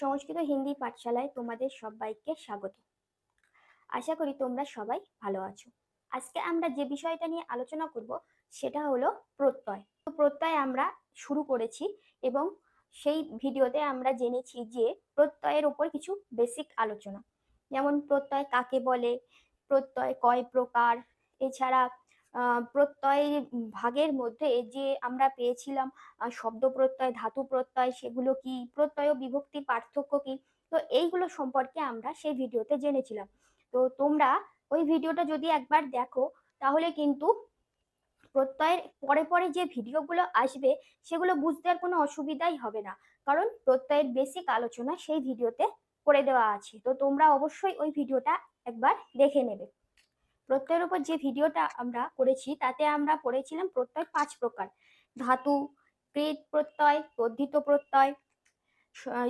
সংস্কৃত হিন্দি পাঠশালায় তোমাদের সবাইকে স্বাগত। আশা করি তোমরা সবাই ভালো আছো। আজকে আমরা যে বিষয়টা নিয়ে আলোচনা করব সেটা হলো প্রত্যয়। তো প্রত্যয় আমরা শুরু করেছি এবং সেই ভিডিওতে আমরা জেনেছি যে প্রত্যয়ের উপর কিছু বেসিক আলোচনা। যেমন প্রত্যয় কাকে বলে, প্রত্যয় কয় প্রকার, এছাড়া প্রত্যয় ভাগের মধ্যে যে আমরা পেয়েছিলাম শব্দ প্রত্যয়, ধাতু প্রত্যয়, সেগুলো কি প্রত্যয় বিভক্তি পার্থক্য কি? তো এইগুলো সম্পর্কে আমরা সেই ভিডিওতে জেনেছিলাম। তো তোমরা ওই ভিডিওটা যদি একবার দেখো, তাহলে কিন্তু প্রত্যয়ের পরে পরে যে ভিডিওগুলো আসবে, সেগুলো বুঝতে আর কোনো অসুবিধাই হবে না। কারণ প্রত্যয়ের বেসিক আলোচনা সেই ভিডিওতে করে দেওয়া আছে। তো তোমরা অবশ্যই ওই ভিডিওটা একবার দেখে নেবে। প্রত্যয়ের উপর যে ভিডিওটা আমরা করেছি, তাতে আমরা পড়েছিলাম প্রত্যয় পাঁচ প্রকার। ধাতু কৃত প্রত্যয় তদ্ধিত প্রত্যয়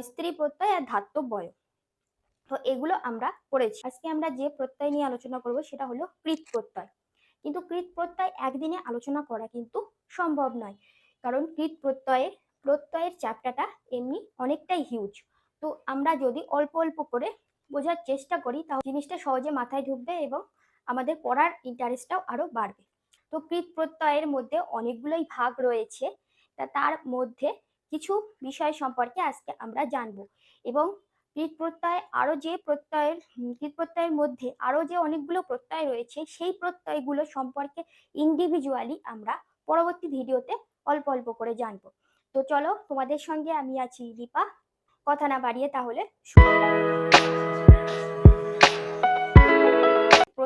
স্ত্রী প্রত্যয় আর ধাত্য বয়। তো এগুলো আমরা পড়েছি। আজকে আমরা যে প্রত্যয় নিয়ে আলোচনা করব সেটা হলো কৃত প্রত্যয়। কিন্তু কৃত প্রত্যয় একদিনে আলোচনা করা কিন্তু সম্ভব নয়। কারণ কৃত প্রত্যয়ে, প্রত্যয়ের চ্যাপ্টারটা এমনি অনেকটাই হিউজ তো আমরা যদি অল্প অল্প করে বোঝার চেষ্টা করি, তাহলে জিনিসটা সহজে মাথায় ঢুকবে এবং আমাদের পড়ার ইন্টারেস্টটাও আরও বাড়বে। তো কৃত প্রত্যয়ের মধ্যে অনেকগুলোই ভাগ রয়েছে, তা তার মধ্যে কিছু বিষয় সম্পর্কে আজকে আমরা জানব। এবং কৃত প্রত্যয় আরও যে প্রত্যয়ের কৃত প্রত্যয়ের মধ্যে আরও যে অনেকগুলো প্রত্যয় রয়েছে, সেই প্রত্যয়গুলো সম্পর্কে ইন্ডিভিজুয়ালি আমরা পরবর্তী ভিডিওতে অল্প অল্প করে জানব। তো চলো তোমাদের সঙ্গে আমি আছি দীপা। কথা না বাড়িয়ে তাহলে শুরু।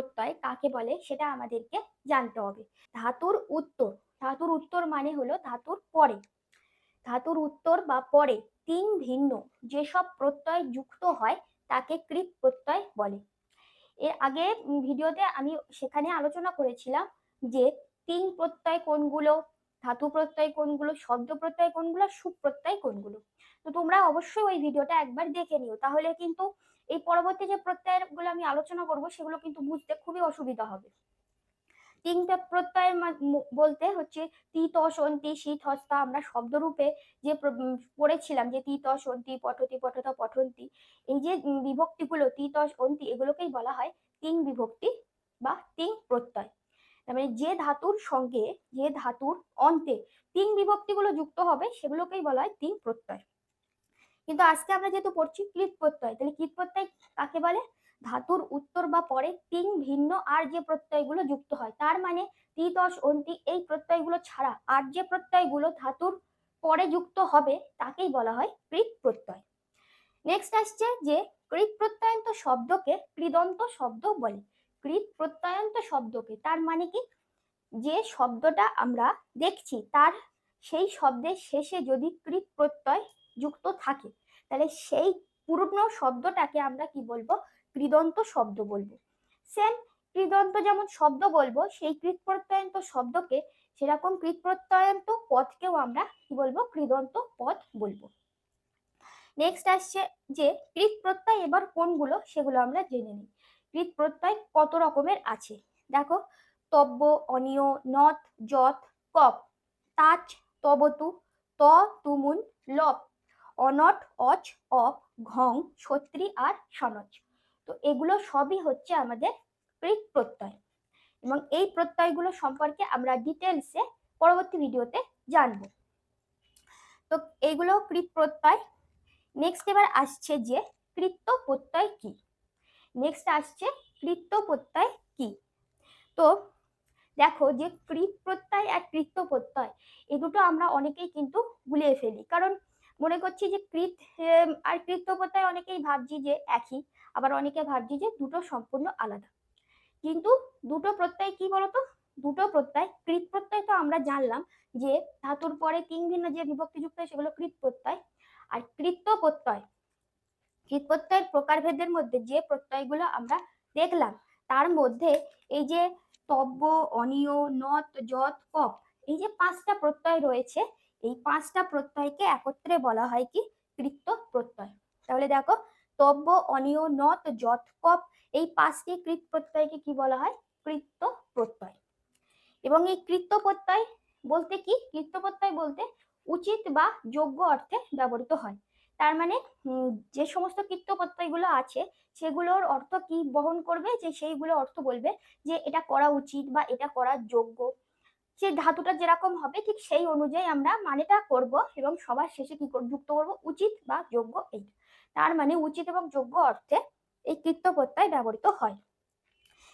প্রত্যয় কাকে বলে সেটা আমাদেরকে জানতে হবে। ধাতুর উত্তর ধাতুর উত্তর মানে হলো ধাতুর পরে। ধাতুর উত্তর বা পরে তিন ভিন্ন, যেসব প্রত্যয় যুক্ত হয় তাকে কৃত প্রত্যয় বলে। এর আগে ভিডিওতে আমি সেখানে আলোচনা করেছিলাম যে তিন প্রত্যয় কোনগুলো, ধাতু প্রত্যয় কোনগুলো, শব্দ প্রত্যয় কোনগুলো, সুপ্রত্যয় কোনগুলো। তো তোমরা অবশ্যই ওই ভিডিওটা একবার দেখে নিও, তাহলে কিন্তু এই পরবর্তী যে প্রত্যয়েরগুলো আমি আলোচনা করব, সেগুলো কিন্তু বুঝতে খুবই অসুবিধা হবে। তিনটা প্রত্যয়ের মা- বলতে হচ্ছে তিত সন্তি শীত হস্তা আমরা শব্দরূপে যে পড়েছিলাম যে তিত সন্তি পঠতি পঠত পঠন্তি এই যে বিভক্তিগুলো তিত অন্তি এগুলোকেই বলা হয় তিন বিভক্তি বা তিন প্রত্যয়। তার মানে যে ধাতুর সঙ্গে, যে ধাতুর অন্তে তিন বিভক্তিগুলো যুক্ত হবে, সেগুলোকেই বলা হয় তিন প্রত্যয়। কিন্তু আজকে আমরা যেহেতু পড়ছি কৃত প্রত্যয়, তাহলে কৃত প্রত্যয় কাকে বলে? ধাতুর উত্তর বা পরে তিন ভিন্ন আর যে প্রত্যয়গুলো যুক্ত হয়, তার মানে তি দশ অন্তি এই প্রত্যয়গুলো ছাড়া আর যে প্রত্যয়গুলো ধাতুর পরে যুক্ত হবে, তাকেই বলা হয় কৃত প্রত্যয়। নেক্সট আসছে যে কৃত প্রত্যয়ন্ত শব্দকে কৃদন্ত শব্দ বলে। কৃত প্রত্যয়ন্ত শব্দকে, তার মানে কি? যে শব্দটা আমরা দেখছি, তার সেই শব্দের শেষে যদি কৃত প্রত্যয় যুক্ত থাকে। তাহলে সেই পূর্ণ শব্দটাকে আমরা কি বলব? কৃদন্ত শব্দ বলব। সেম কৃদন্ত যেমন শব্দ বলব, সেই কৃত প্রত্যয়ন্ত শব্দকে সেরকম কৃত প্রত্যয়ন্ত পদকেও আমরা কি বলব? কৃদন্ত পদ বলব। নেক্সট আসছে যে কৃত প্রত্যয় এবার কোনগুলো? সেগুলো আমরা জেনে নিই। কৃত প্রত্যয় কত রকমের আছে? দেখো, তব্য, অনিয়, নথ যত কপ। তাচ, তবতু, ত তুমুন লপ। অনট, অচ, অপ, ঘং, ছত্রি আর সনচ। তো এগুলো সবই হচ্ছে আমাদের কৃত প্রত্যয়। এবং এই প্রত্যয়গুলো সম্পর্কে আমরা ডিটেলসে পরবর্তী ভিডিওতে জানব। তো এইগুলো কৃত প্রত্যয়। নেক্সট এবার আসছে যে কৃত্য প্রত্যয় কি? নেক্সট আসছে কৃত্য প্রত্যয় কি? তো দেখো যে কৃত প্রত্যয় আর কৃত্য প্রত্যয় এই দুটো আমরা অনেকেই কিন্তু গুলিয়ে ফেলি। কারণ মনে করছি যে কৃত আর কৃত্য প্রত্যয় অনেকেই ভাবছি যে একই, আবার অনেকে ভাবছি যে দুটো সম্পূর্ণ আলাদা। কিন্তু দুটো প্রত্যয় কি বলতো? দুটো প্রত্যয়, কৃত প্রত্যয় তো আমরা জানলাম যে ধাতুর পরে তিন ভিন্ন যে বিভক্তি যুক্ত হয় সেগুলো কৃত প্রত্যয়। আর কৃত্য প্রত্যয়, কৃত প্রত্যয়ের প্রকারভেদের মধ্যে যে প্রত্যয়গুলো আমরা দেখলাম, তার মধ্যে এই যে তব্য, অনিয়, নত, যত, কপ, এই যে পাঁচটা প্রত্যয় রয়েছে এই পাঁচটা প্রত্যয়কে একত্রে বলা হয় কি? কৃত্য প্রত্যয়। তাহলে দেখো, তব্য, অনিয়, নত যত কপ, এই পাঁচটি কৃত প্রত্যয়কে কি বলা হয়? কৃত্য প্রত্যয়। এবং এই কৃত্য প্রত্যয় বলতে কি? কৃত্য প্রত্যয় বলতে উচিত বা যোগ্য অর্থে ব্যবহৃত হয়। তার মানে যে সমস্ত কৃত্য প্রত্যয়গুলো আছে, সেগুলোর অর্থ কি বহন করবে? যে সেইগুলো অর্থ বলবে যে এটা করা উচিত বা এটা করার যোগ্য। সেই ধাতুটা যেরকম হবে, ঠিক সেই অনুযায়ী আমরা মানেটা করব এবং সবার শেষে কি যুক্ত করব? উচিত বা যোগ্য এই তার মানে উচিত এবং যোগ্য অর্থে এই কৃত্য প্রত্যয় ব্যবহৃত হয়।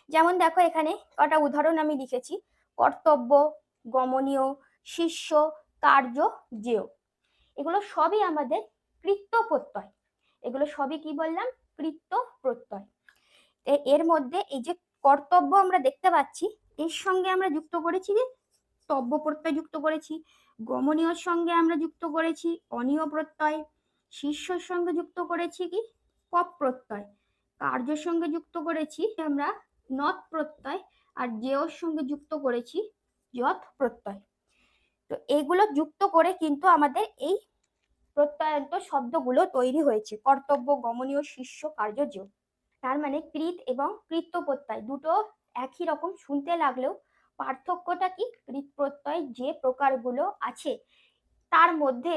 যেমন দেখো এখানে কটা উদাহরণ আমি লিখেছি। কর্তব্য, গমনীয়, শিষ্য, কার্য, জেয়। এগুলো সবই আমাদের কৃত্য প্রত্যয় এগুলো সবই কি বললাম? কৃত্য প্রত্যয় এর মধ্যে এই যে কর্তব্য আমরা দেখতে পাচ্ছি, এর সঙ্গে আমরা যুক্ত করেছি যে তব্য প্রত্যয় যুক্ত করেছি গমনীয়র সঙ্গে আমরা যুক্ত করেছি, অনীয় প্রত্যয়, শিষ্যর সঙ্গে যুক্ত করেছি কি? পপ প্রত্যয়, কার্যের সঙ্গে যুক্ত করেছি আমরা নথ প্রত্যয় আর জেওর সঙ্গে যুক্ত করেছি যথ প্রত্যয়। তো এগুলো যুক্ত করে কিন্তু আমাদের এই প্রত্যয়ন্ত শব্দগুলো তৈরি হয়েছে, কর্তব্য, গমনীয়, শিষ্য, কার্য, জেয়। তার মানে কৃত এবং কৃত্য প্রত্যয় দুটো একই রকম শুনতে লাগলেও পার্থক্যটা কি? কৃত প্রত্যয় যে প্রকারগুলো আছে, তার মধ্যে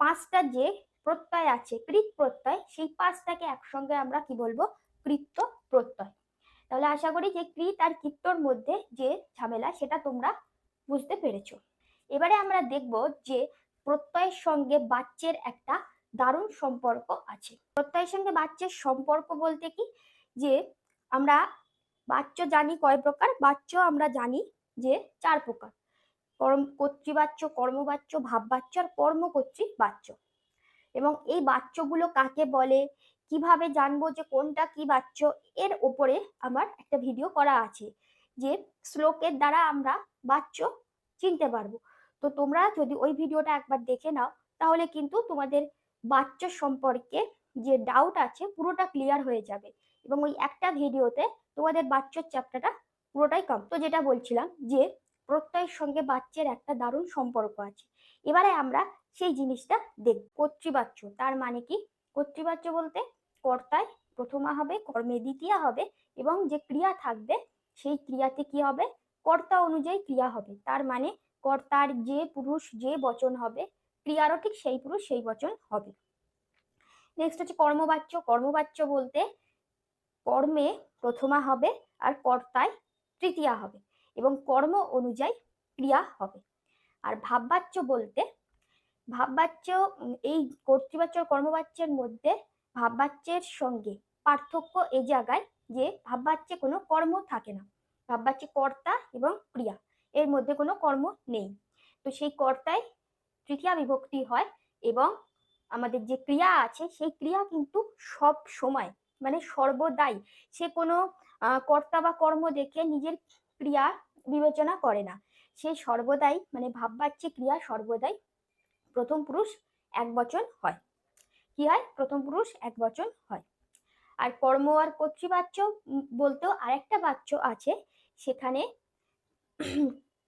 পাঁচটা যে প্রত্যয় আছে কৃত প্রত্যয় সেই পাঁচটাকে একসঙ্গে আমরা কি বলব? কৃত্য প্রত্যয় তাহলে আশা করি যে কৃত আর কৃত্যর মধ্যে যে ঝামেলা, সেটা তোমরা বুঝতে পেরেছ। এবারে আমরা দেখব যে প্রত্যয়ের সঙ্গে বাচ্যের একটা দারুণ সম্পর্ক আছে। প্রত্যয়ের সঙ্গে বাচ্যের সম্পর্ক বলতে কি? যে আমরা বাচ্য জানি কয় প্রকার? বাচ্য আমরা জানি যে চার প্রকার। কর্ম কর্তৃবাচ্য কর্মবাচ্য ভাববাচ্য আর কর্মকর্তৃ বাচ্য এবং এই বাচ্যগুলো কাকে বলে? কীভাবে জানব যে কোনটা কি বাচ্য এর উপরে আমার একটা ভিডিও করা আছে যে শ্লোকের দ্বারা আমরা বাচ্য চিনতে পারব। তো তোমরা যদি ওই ভিডিওটা একবার দেখে নাও, তাহলে কিন্তু তোমাদের বাচ্য সম্পর্কে যে ডাউট আছে পুরোটা ক্লিয়ার হয়ে যাবে। এবং ওই একটা ভিডিওতে তোমাদের বাচ্চার চ্যাপ্টারটা পুরোটাই কম। তো যেটা বলছিলাম যে প্রত্যয়ের সঙ্গে বাচ্চের একটা দারুণ সম্পর্ক আছে। এবারে আমরা সেই জিনিসটা দেখব। কর্তৃবাচ্য, তার মানে কি? কর্তৃবাচ্য বলতে কর্তায় প্রথমা হবে, কর্মে দ্বিতীয়া হবে এবং যে ক্রিয়া থাকবে সেই ক্রিয়াতে কি হবে? কর্তা অনুযায়ী ক্রিয়া হবে। তার মানে কর্তার যে পুরুষ যে বচন হবে, ক্রিয়ারও ঠিক সেই পুরুষ সেই বচন হবে। নেক্সট হচ্ছে কর্মবাচ্য। কর্মবাচ্য বলতে কর্মে প্রথমা হবে আর কর্তায় তৃতীয়া হবে এবং কর্ম অনুযায়ী ক্রিয়া হবে। আর ভাববাচ্য বলতে, ভাববাচ্য এই কর্তৃবাচ্য কর্মবাচ্যের মধ্যে ভাববাচ্যের সঙ্গে পার্থক্য এ জায়গায় যে ভাববাচ্যে কোনো কর্ম থাকে না। ভাববাচ্যে কর্তা এবং ক্রিয়া, এর মধ্যে কোনো কর্ম নেই। তো সেই কর্তায় তৃতীয়া বিভক্তি হয় এবং আমাদের যে ক্রিয়া আছে সেই ক্রিয়া কিন্তু সব সময় মানে সর্বদাই সে কোনো কর্তা বা কর্ম দেখে নিজের ক্রিয়া বিবেচনা করে না। সে সর্বদাই মানে ভাববাচ্যে ক্রিয়া সর্বদাই প্রথম পুরুষ এক বচন হয়। কি হয়? প্রথম পুরুষ এক বচন হয়। আর কর্ম আর কর্তৃবাচ্য বলতেও আরেকটা বাচ্য আছে, সেখানে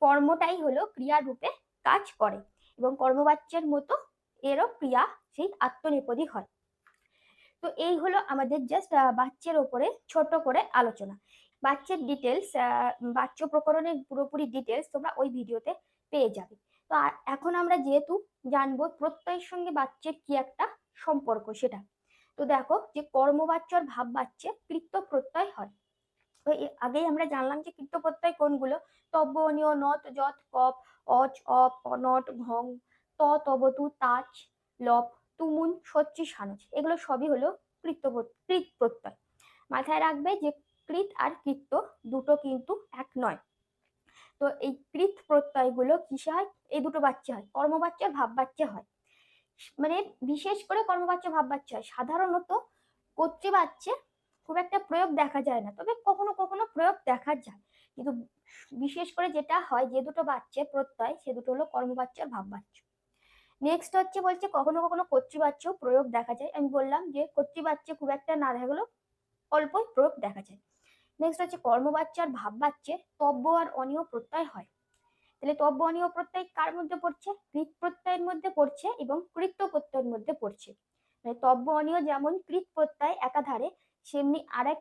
কর্মটাই হলো ক্রিয়া রূপে কাজ করে এবং কর্মবাচ্যের মতো এরও ক্রিয়া সেই আত্মনেপদী হয়। তো এই হলো আমাদের জাস্ট বাচ্চের ওপরে ছোট করে আলোচনা। বাচ্চের ডিটেলস বাচ্চ প্রকরণের পুরোপুরি ডিটেলস তোমরা ওই ভিডিওতে পেয়ে যাবে। তো এখন আমরা যেহেতু জানব প্রত্যয়ের সঙ্গে বাচ্চের কি একটা সম্পর্ক সেটা। তো দেখো যে কর্মবাচ্য আর ভাববাচ্যে কৃত্য প্রত্যয় হয়। তো আগেই আমরা জানলাম যে কৃত্য প্রত্যয় কোনগুলো? তব্য, অনীয়, নত যত কপ, অচ, অপ, অনট, ঘং, ত তবতু তাচ, লপ তুমুন সচ্চি সানচ। এগুলো সবই হলো প্রত- কৃত প্রত্যয়। মাথায় রাখবে যে কৃত আর কৃত্য দুটো কিন্তু এক নয়। তো এই কৃত প্রত্যয়গুলো কিসে হয়? এই দুটো বাচ্চা হয় কর্মবাচ্য আর ভাববাচ্য হয়। মানে বিশেষ করে কর্মবাচ্য ভাববাচ্য হয়। সাধারণত কর্তৃবাচ্যে খুব একটা প্রয়োগ দেখা যায় না, তবে কখনো কখনো প্রয়োগ দেখা যায়। কিন্তু বিশেষ করে যেটা হয়, যে দুটো বাচ্চা প্রত্যয়, সে দুটো হলো কর্মবাচ্য আর ভাববাচ্য নেক্সট হচ্ছে বলছে কখনো কখনো কর্তৃবাচ্য প্রয়োগ দেখা যায়। আমি বললাম যে কর্তৃবাচ্য খুব একটা না দেখা গেলেও অল্পই প্রয়োগ দেখা যায়। নেক্সট হচ্ছে কর্মবাচ্য আর ভাববাচ্যে তব্য আর অনিয় প্রত্যয় হয়। তাহলে তব্য অনিয় প্রত্যয় কার মধ্যে পড়ছে? কৃত প্রত্যয়ের মধ্যে পড়ছে এবং কৃত্য প্রত্যয়ের মধ্যে পড়ছে। মানে তব্য অনিয় যেমন কৃত প্রত্যয় একাধারে, সেমনি আরেক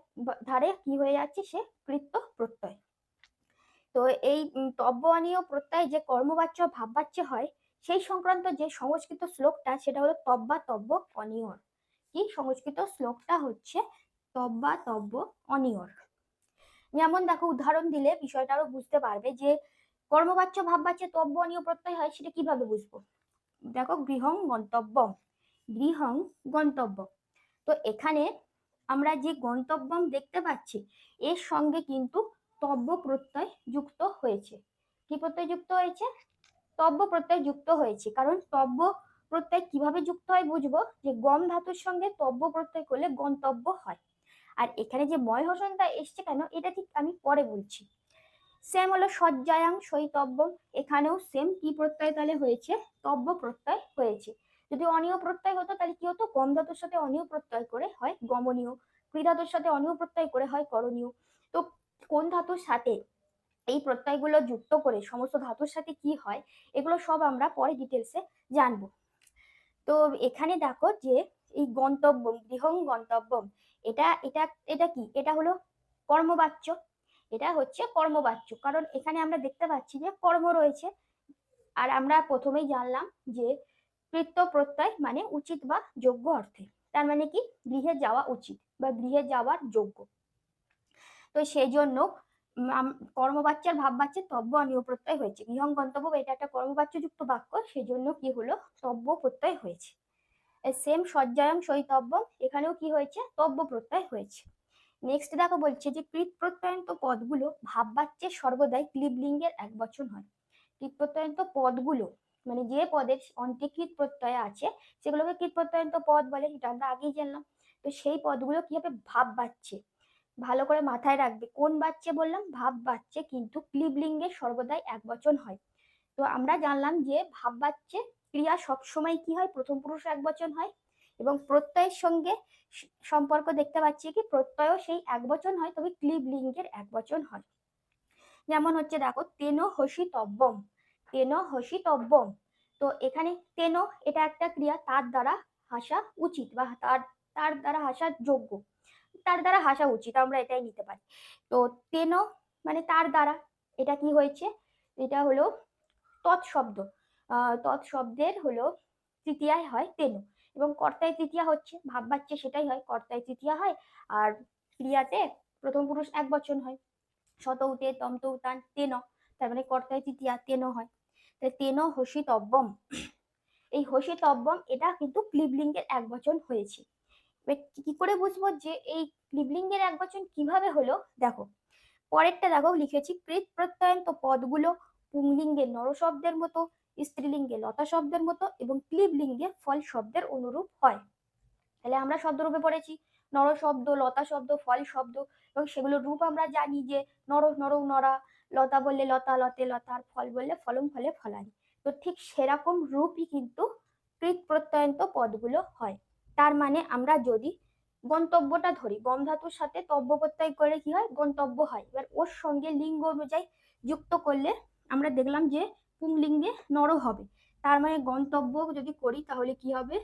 ধারে কি হয়ে যাচ্ছে? সে কৃত্য প্রত্যয় তো এই তব্য অনীয় প্রত্যয় যে কর্মবাচ্য, ভাববাচ্য হয় সেই সংক্রান্ত যে সংস্কৃত শ্লোকটা, সেটা হলো তব্বা তব্য অনিয়র। কি সংস্কৃত শ্লোকটা হচ্ছে তব্বা তব্য অনিয়র। যেমন দেখো, উদাহরণ দিলে বিষয়টা আরও বুঝতে পারবে যে কর্মবাচ্য, ভাববাচ্য, তব্য অনিয় প্রত্যয় হয়, সেটা কীভাবে বুঝব? দেখো, গৃহং গন্তব্যম গৃহং গন্তব্য। তো এখানে আমরা যে গন্তব্যম দেখতে পাচ্ছি, এর সঙ্গে কিন্তু তব্য প্রত্যয় যুক্ত হয়েছে। কি প্রত্যয় যুক্ত হয়েছে? তব্য প্রত্যয় যুক্ত হয়েছে। কারণ তব্য প্রত্যয় কীভাবে যুক্ত হয় বুঝব? যে গম ধাতুর সঙ্গে তব্য প্রত্যয় করলে গন্তব্য হয়। আর এখানে যে ময় হোসনটা এসছে কেন? এটা ঠিক আমি পরে বলছি। সেম হলো সজ্জায়াং সৈতব্যম এখানেও সেম কি প্রত্যয় তাহলে হয়েছে? তব্য প্রত্যয় হয়েছে। যদি অনিয় প্রত্যয় হতো তাহলে কি হতো? গম ধাতুর সাথে অনিয় প্রত্যয় করে হয় গমনীয়। ক্রীধাতুর সাথে অনিয় প্রত্যয় করে হয় করণীয় তো কোন ধাতুর সাথে এই প্রত্যয়গুলো যুক্ত করে সমস্ত ধাতুর সাথে কি হয়, এগুলো সব আমরা পরে ডিটেলসে জানব। তো এখানে দেখো যে এই গন্তব্যম গৃহং গন্তব্যম এটা এটা এটা কি? এটা হলো কর্মবাচ্য, এটা হচ্ছে কর্মবাচ্য। কারণ এখানে আমরা দেখতে পাচ্ছি যে কর্ম রয়েছে। আর আমরা প্রথমেই জানলাম যে কৃত্য প্রত্যয় মানে উচিত বা যোগ্য অর্থে। তার মানে কি? গৃহে যাওয়া উচিত বা গৃহে যাওয়ার যোগ্য। তো সেই জন্য কর্মবাচ্চার ভাববাচ্চার তব্য অনিয় প্রত্যয় হয়েছে। গৃহং গন্তব্য এটা একটা কর্মবাচ্যযুক্ত বাক্য সেই জন্য কি হলো? তব্য প্রত্যয় হয়েছে। সেম সজ্জায়ং সৈতব্য এখানেও কি হয়েছে? তব্য প্রত্যয় হয়েছে। নেক্সট দেখো বলছে যে কৃত প্রত্যয়ন্ত পদগুলো ভাববাচ্যের সর্বদাই ক্লিবলিঙ্গের এক বচন হয়। কৃত প্রত্যয়ন্ত পদগুলো মানে যে পদের অন্তিকৃত প্রত্যয় আছে, সেগুলোকে কৃত প্রত্যয়ন্ত পদ বলে, সেটা আমরা আগেই জানলাম। তো সেই পদগুলো কি হবে? ভাব বাচ্চে ভালো করে মাথায় রাখবে। কোন বাচ্চে বললাম? ভাব বাচ্চে কিন্তু ক্লিবলিঙ্গের সর্বদাই এক বচন হয়। তো আমরা জানলাম যে ভাব বাচ্চে ক্রিয়া সবসময় কি হয়? প্রথম পুরুষ এক বচন হয় এবং প্রত্যয়ের সঙ্গে সম্পর্ক দেখতে পাচ্ছি কি? প্রত্যয়ও সেই এক বচন হয়, তবে ক্লিব লিঙ্গের এক বচন হয়। যেমন হচ্ছে দেখো, তেন হসি তব্বম। তেন হসি তব্বম। তো এখানে তেন এটা একটা ক্রিয়া, তার দ্বারা হাসা উচিত বা তার তার দ্বারা হাসার যোগ্য। তার দ্বারা হাসা উচিত, আমরা এটাই নিতে পারি। তো তেন মানে তার দ্বারা এটা কি হয়েছে? এটা হলো তৎশব্দ। তৎশব্দের হলো তৃতীয়ায় হয় তেন এবং কর্তায় তৃতীয়া হচ্ছে ভাব বাচ্চে সেটাই হয়, কর্তায় তৃতীয়া হয় আর ক্রিয়াতে প্রথম পুরুষ এক বচন হয়। শতউতে তমতৌতান তেন, তার মানে কর্তায় তৃতীয়া তেন হয়। তাহলে তেন হসি তব্বম এই হসি তব্বম এটা কিন্তু ক্লিবলিঙ্গের এক বচন হয়েছে। কি করে বুঝব যে এই ক্লিবলিঙ্গের এক বচন কীভাবে হলো? দেখো, পরেরটা দেখো, লিখেছি কৃত প্রত্যয়ন্ত পদগুলো পুংলিঙ্গে নর শব্দের মতো, স্ত্রীলিঙ্গে লতা শব্দের মতো এবং ক্লিবলিঙ্গে ফল শব্দের অনুরূপ হয়। তাহলে আমরা শব্দরূপে পড়েছি নর শব্দ লতা শব্দ ফল শব্দ এবং সেগুলোর রূপ আমরা জানি যে নর নর, নরা, লতা বললে লতা, লতে লতার ফল বললে ফলম ফলে ফলানি। তো ঠিক সেরকম রূপই কিন্তু কৃত প্রত্যয়ন্ত পদগুলো হয়। তার মানে আমরা যদি গন্তব্যটা ধরি, গম ধাতুর সাথে তব্য প্রত্যয় করে কি হয়? গন্তব্য হয়। এবার ওর সঙ্গে লিঙ্গ অনুযায়ী যুক্ত করলে আমরা দেখলাম যে পুংলিঙ্গে নর হবে। তার মানে গন্তব্য যদি করি তাহলে কি হবে?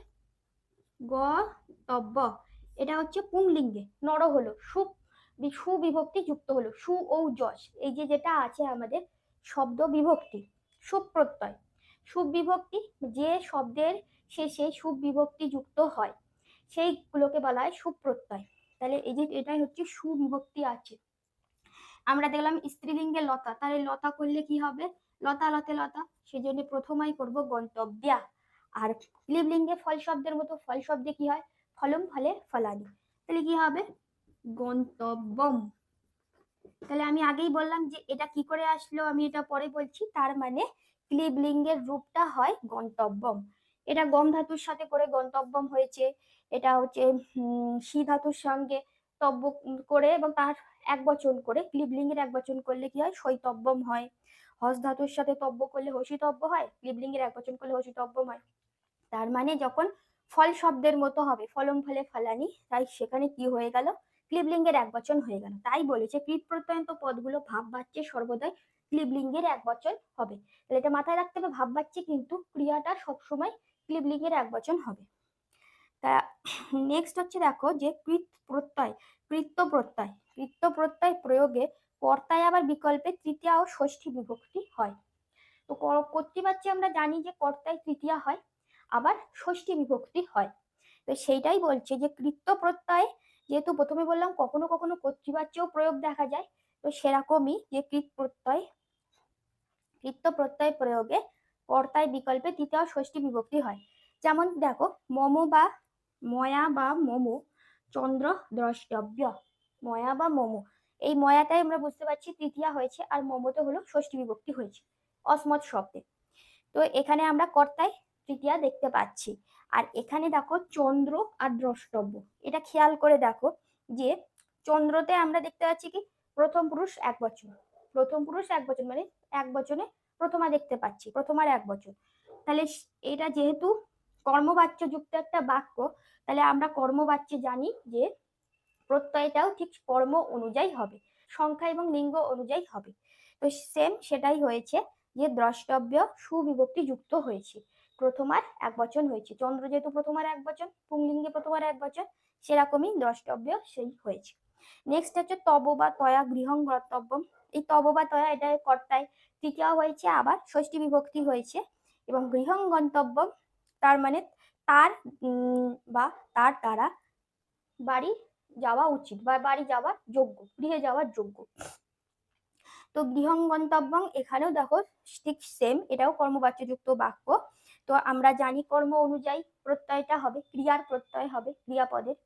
গতব্য। এটা হচ্ছে পুংলিঙ্গে নর হলো, সু সুবিভক্তি যুক্ত হলো, সু ও যশ। এই যে যেটা আছে আমাদের শব্দ বিভক্তি, সুপ্রত্যয়। সুবিভক্তি যে শব্দের শেষে সুবিভক্তি যুক্ত হয়। সেইগুলোকে বলা হয় সুপ্রত্যয়। তাহলে এই যে এটাই হচ্ছে সুবিভক্তি আছে। আমরা দেখলাম স্ত্রীলিঙ্গে লতা। তাহলে লতা করলে কি হবে? লতা লতে লতা। সেজন্য প্রথমেই করব গন্তব্যা। আর লিবলিঙ্গে ফল শব্দের মতো ফল শব্দে কি হয়? ফলম ফলে ফলানি তাহলে কি হবে? গন্তব্যম। তাহলে আমি আগেই বললাম যে এটা কি করে আসলো? আমি এটা পরে বলছি। তার মানে ক্লিবলিঙ্গের রূপটা হয় গন্তব্যম। এটা গম ধাতুর সাথে করে গন্তব্যম হয়েছে। এটা হচ্ছে সি ধাতুর সঙ্গে তব্য করে এবং তার এক বচন করে ক্লিবলিঙ্গের এক বচন করলে কি হয়? শৈতব্যম হয়। হস ধাতুর সাথে তব্য করলে হসিতব্য হয় ক্লিবলিঙ্গের এক বচন করলে হসিতব্য হয়। তার মানে যখন ফল শব্দের মতো হবে, ফলম ফলে ফলানি, তাই সেখানে কি হয়ে গেল? ক্লিবলিঙ্গের এক বচন হয়ে গেল। তাই বলেছে, কৃত প্রত্যয়ন্ত পদগুলো ভাব বাচ্চে সর্বদাই ক্লিবলিঙ্গের এক বচন হবে। তাহলে এটা মাথায় রাখতে হবে ভাব বাচ্চে কিন্তু ক্রিয়াটা সবসময় ক্লিবলিঙ্গের এক বচন হবে। তা নেক্সট হচ্ছে দেখো যে কৃত প্রত্যয়, কৃত্য প্রত্যয় কৃত্য প্রত্যয় প্রয়োগে কর্তায় আবার বিকল্পে তৃতীয় ও ষষ্ঠী বিভক্তি হয়। তো ক- কর্তৃবাচ্যে আমরা জানি যে কর্তায় তৃতীয়া হয়, আবার ষষ্ঠী বিভক্তি হয়। তো সেইটাই বলছে যে কৃত্য প্রত্যয়ে যেহেতু প্রথমে বললাম কখনো কখনো কর্তৃবাচ্যেও প্রয়োগ দেখা যায়, তো সেরকমই যে কৃত প্রত্যয়, কৃত্য প্রত্যয় প্রয়োগে কর্তায় বিকল্পে তৃতীয় ষষ্ঠী বিভক্তি হয়। যেমন দেখো মম বা ময়া বা মোমো, চন্দ্র দ্রষ্টব্য। ময়া বা মোমো। এই ময়াটাই আমরা বুঝতে পারছি তৃতীয়া হয়েছে আর মোমোতে হলো ষষ্ঠী বিভক্তি হয়েছে, অসমত শব্দে। তো এখানে আমরা কর্তায় তৃতীয়া দেখতে পাচ্ছি। আর এখানে দেখো চন্দ্র আর দ্রষ্টব্য। এটা খেয়াল করে দেখো যে চন্দ্রতে আমরা দেখতে পাচ্ছি কি? প্রথম পুরুষ এক বছর। প্রথম পুরুষ এক বছর মানে এক বচনে প্রথমা দেখতে পাচ্ছি, প্রথমার এক বছর। তাহলে এটা যেহেতু কর্মবাচ্য যুক্ত একটা বাক্য, তাহলে আমরা কর্মবাচ্যে জানি যে প্রত্যয়টাও ঠিক কর্ম অনুযায়ী হবে, সংখ্যা এবং লিঙ্গ অনুযায়ী হবে। তো সেম সেটাই হয়েছে যে দ্রষ্টব্য সুবিভক্তি যুক্ত হয়েছে প্রথমার এক বচন হয়েছে। চন্দ্র যেহেতু প্রথমার এক বচন, পুংলিঙ্গে প্রথমার এক বচন, সেরকমই দ্রষ্টব্য সেই হয়েছে। নেক্সট হচ্ছে তব বা তয়া গৃহং কর্তব্যম। এই তব বা তয়া এটা কর্তায়, তৃতীয় হয়েছে আবার ষষ্ঠী বিভক্তি হয়েছে এবং গৃহং গন্তব্যম তার মানে তার বা তার দ্বারা বাড়ি যাওয়া উচিত বা বাড়ি যাওয়ার যোগ্য, গৃহে যাওয়ার যোগ্য। তো গৃহং গন্তব্যং এখানেও দেখো ঠিক সেম এটাও কর্মবাচ্যযুক্ত বাক্য। তো আমরা জানি কর্ম অনুযায়ী প্রত্যয়টা হবে, ক্রিয়ার প্রত্যয় হবে, ক্রিয়াপদের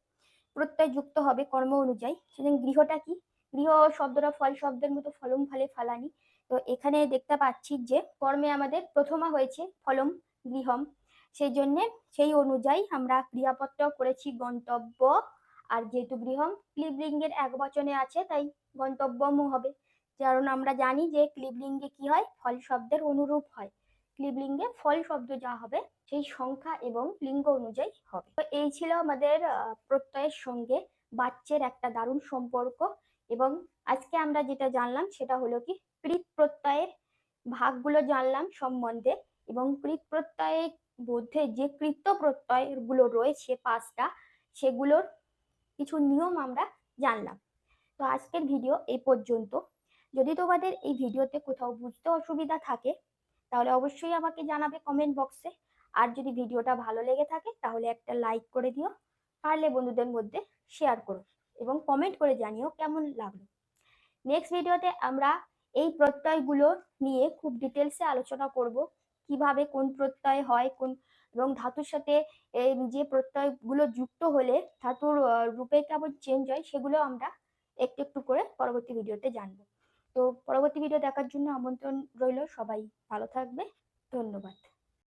প্রত্যয় যুক্ত হবে কর্ম অনুযায়ী। সেদিন গৃহটা কি? গৃহ শব্দটা ফল শব্দের মতো ফলম ফলে ফালানি। তো এখানে দেখতে পাচ্ছি যে কর্মে আমাদের প্রথমা হয়েছে ফলম, গৃহম। সেই জন্যে সেই অনুযায়ী আমরা ক্রিয়াপদটাও করেছি গন্তব্য। আর যেহেতু গৃহম ক্লিবলিঙ্গের এক বচনে আছে, তাই গন্তব্যমও হবে। কারণ আমরা জানি যে ক্লিবলিঙ্গে কি হয়? ফল শব্দের অনুরূপ হয়। ক্লিবলিঙ্গে ফল শব্দ যা হবে, সেই সংখ্যা এবং লিঙ্গ অনুযায়ী হবে। তো এই ছিল আমাদের প্রত্যয়ের সঙ্গে বাচ্চের একটা দারুণ সম্পর্ক। এবং আজকে আমরা যেটা জানলাম, সেটা হলো কি, কৃত প্রত্যয়ের ভাগগুলো জানলাম সম্বন্ধে। এবং কৃত প্রত্যয়ের মধ্যে যে কৃত্য প্রত্যয়গুলো রয়েছে পাঁচটা, সেগুলোর কিছু নিয়ম আমরা জানলাম। তো আজকের ভিডিও এই পর্যন্ত। যদি তোমাদের এই ভিডিওতে কোথাও বুঝতে অসুবিধা থাকে, তাহলে অবশ্যই আমাকে জানাবে কমেন্ট বক্সে আর যদি ভিডিওটা ভালো লেগে থাকে, তাহলে একটা লাইক করে দিও। পারলে বন্ধুদের মধ্যে শেয়ার করো এবং কমেন্ট করে জানিও কেমন লাগল। নেক্সট ভিডিওতে আমরা এই প্রত্যয়গুলো নিয়ে খুব ডিটেলসে আলোচনা করব। কীভাবে কোন প্রত্যয় হয়, কোন, এবং ধাতুর সাথে যে প্রত্যয়গুলো যুক্ত হলে ধাতুর রূপে কেমন চেঞ্জ হয় সেগুলো আমরা একটু একটু করে পরবর্তী ভিডিওতে জানব। তো পরবর্তী ভিডিও দেখার জন্য আমন্ত্রণ রইল সবাই। ভালো থাকবে। ধন্যবাদ।